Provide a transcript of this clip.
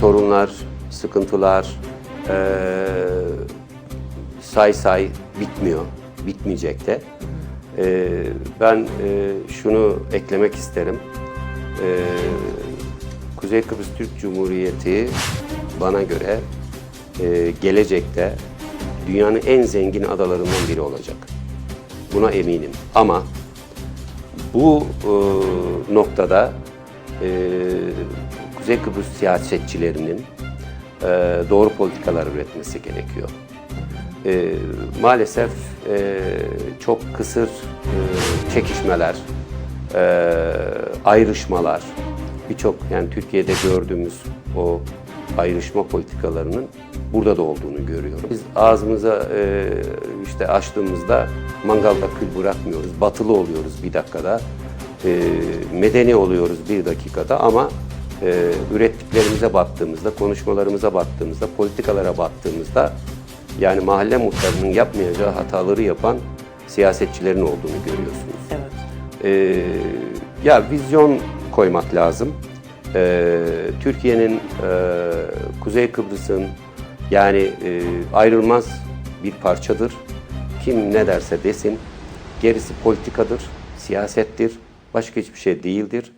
Sorunlar, sıkıntılar, eee, say say bitmiyor, bitmeyecek de. Eee, ben eee, şunu eklemek isterim. Eee, Kuzey Kıbrıs Türk Cumhuriyeti bana göre eee, gelecekte dünyanın en zengin adalarından biri olacak. Buna eminim. Ama bu e, noktada e, Kuzey Kıbrıs siyasetçilerinin e, doğru politikalar üretmesi gerekiyor. E, maalesef e, çok kısır e, çekişmeler, e, ayrışmalar, birçok yani Türkiye'de gördüğümüz o ayrışma politikalarının burada da olduğunu görüyorum. Biz ağzımıza e, işte açtığımızda mangalda kül bırakmıyoruz, batılı oluyoruz bir dakikada, e, medeni oluyoruz bir dakikada ama e, ürettiklerimize baktığımızda, konuşmalarımıza baktığımızda, politikalara baktığımızda yani mahalle muhtarının yapmayacağı hataları yapan siyasetçilerin olduğunu görüyorsunuz. Evet. Ee, ya vizyon koymak lazım. Ee, Türkiye'nin e, Kuzey Kıbrıs'ın yani e, ayrılmaz bir parçadır. Kim ne derse desin gerisi politikadır, siyasettir, başka hiçbir şey değildir.